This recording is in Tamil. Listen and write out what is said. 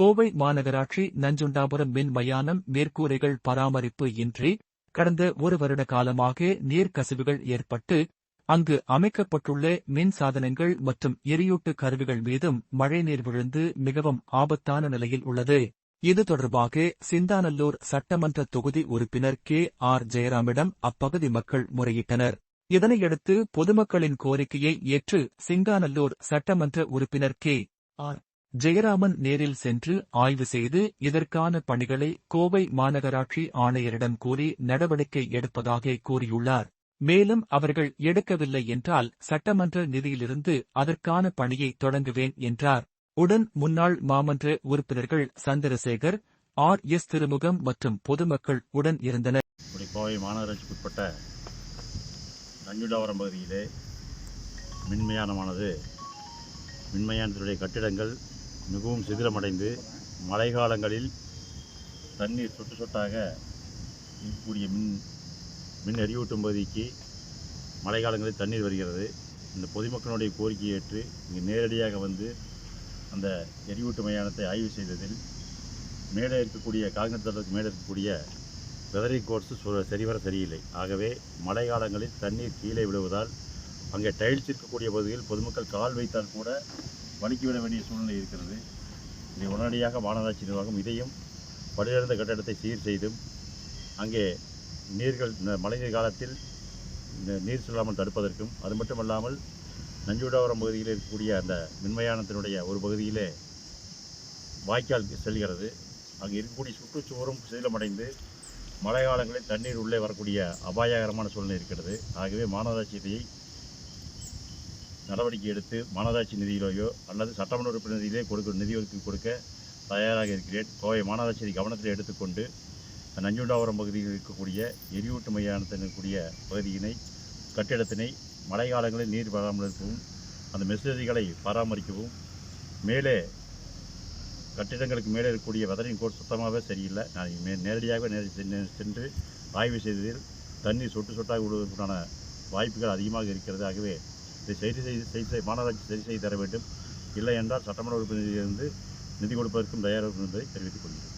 கோவை மாநகராட்சி நஞ்சுண்டாபுரம் மின் மயானம் மேற்கூரைகள் பராமரிப்பு இன்றி கடந்த ஒரு வருட காலமாக நீர்க்கசிவுகள் ஏற்பட்டு அங்கு அமைக்கப்பட்டுள்ள மின் சாதனங்கள் மற்றும் எரியூட்டு கருவிகள் மீதும் மழைநீர் விழுந்து மிகவும் ஆபத்தான நிலையில் உள்ளது. இது தொடர்பாக சிந்தாநல்லூர் சட்டமன்ற தொகுதி உறுப்பினர் கே. ஆர். ஜெயராமிடம் அப்பகுதி மக்கள் முறையிட்டனர். இதனையடுத்து பொதுமக்களின் கோரிக்கையை ஏற்று சிங்காநல்லூர் சட்டமன்ற உறுப்பினர் கே. ஆர். ஜெயராமன் நேரில் சென்று ஆய்வு செய்து இதற்கான பணிகளை கோவை மாநகராட்சி ஆணையரிடம் கூறி நடவடிக்கை எடுப்பதாக கூறியுள்ளார். மேலும் அவர்கள் எடுக்கவில்லை என்றால் சட்டமன்ற நிதியிலிருந்து அதற்கான பணியை தொடங்குவேன் என்றார். உடன் முன்னாள் மாமன்ற உறுப்பினர்கள் சந்திரசேகர் ஆர். எஸ். திருமுகம் மற்றும் பொதுமக்கள் உடன் இருந்தனர். கோவை மாநகராட்சிக்குட்பட்ட நஞ்சுடாவரம் பகுதியிலே மின்மயானமானது மின்மயானத்தினுடைய கட்டிடங்கள் மிகவும் சிதிலமடைந்து மழைக்காலங்களில் தண்ணீர் சொட்டு சொட்டாக இருக்கக்கூடிய மின் மின் எரியூட்டும் பகுதிக்கு மழைக்காலங்களில் தண்ணீர் வருகிறது. இந்த பொதுமக்களுடைய கோரிக்கையை ஏற்று இங்கு நேரடியாக வந்து அந்த எரியூட்டு மயானத்தை ஆய்வு செய்ததில் மேலே இருக்கக்கூடிய காங்கிரஸ் தளத்துக்கு மேலே இருக்கக்கூடிய வெதரிங் கோர்ஸ் சரிவர சரியில்லை. ஆகவே மழை காலங்களில் தண்ணீர் கீழே விடுவதால் அங்கே டைல்ஸ் இருக்கக்கூடிய பகுதியில் பொதுமக்கள் கால் வைத்தால் கூட வலிக்கிவிட வேண்டிய சூழ்நிலை இருக்கிறது. இதை உடனடியாக மாநகராட்சி நிர்வாகம் இதையும் பழுதிழந்த கட்டடத்தை சீர் செய்தும் அங்கே நீர்கள் இந்த மழைநீர் காலத்தில் இந்த நீர் செல்லாமல் தடுப்பதற்கும் அது மட்டுமல்லாமல் நஞ்சுடாவரம் பகுதியில் இருக்கக்கூடிய அந்த மின்மயானத்தினுடைய ஒரு பகுதியிலே வாய்க்கால் செல்கிறது. அங்கே இருக்கக்கூடிய சுற்றுச்சுவரும் சீலமடைந்து மழை காலங்களில் தண்ணீர் உள்ளே வரக்கூடிய அபாயகரமான சூழ்நிலை இருக்கிறது. ஆகவே மாநகராட்சி இதை நடவடிக்கை எடுத்து மாநகராட்சி நிதியிலேயோ அல்லது சட்டமன்ற உறுப்பினர் நிதியிலே கொடுக்க நிதி ஒதுக்கி கொடுக்க தயாராக இருக்கிறேன். கோவை மாநகராட்சியை கவனத்தில் எடுத்துக்கொண்டு நஞ்சுண்டாவரம் பகுதியில் இருக்கக்கூடிய எரியூட்டு மையானத்தில் இருக்கக்கூடிய பகுதியினை கட்டிடத்தினை மழை காலங்களில் நீர் வராமல் இருக்கவும் அந்த மெசேஜ்களை பராமரிக்கவும். மேலே கட்டிடங்களுக்கு மேலே இருக்கக்கூடிய வெதரிங் கோட் சுத்தமாகவே சரியில்லை. நான் மே நேரடியாக சென்று- சென்று ஆய்வு செய்ததில் தண்ணீர் சொட்டு சொட்டாக விடுவதற்கான வாய்ப்புகள் அதிகமாக இருக்கிறது. ஆகவே இதை சரி செய்து சரி மாநகராட்சி சரி செய்து தர வேண்டும். இல்லை என்றால் சட்டமன்ற உறுப்பினரிலிருந்து நிதி கொடுப்பதற்கும் தயாராக இருக்கும் என்பதை தெரிவித்துக் கொள்கிறேன்.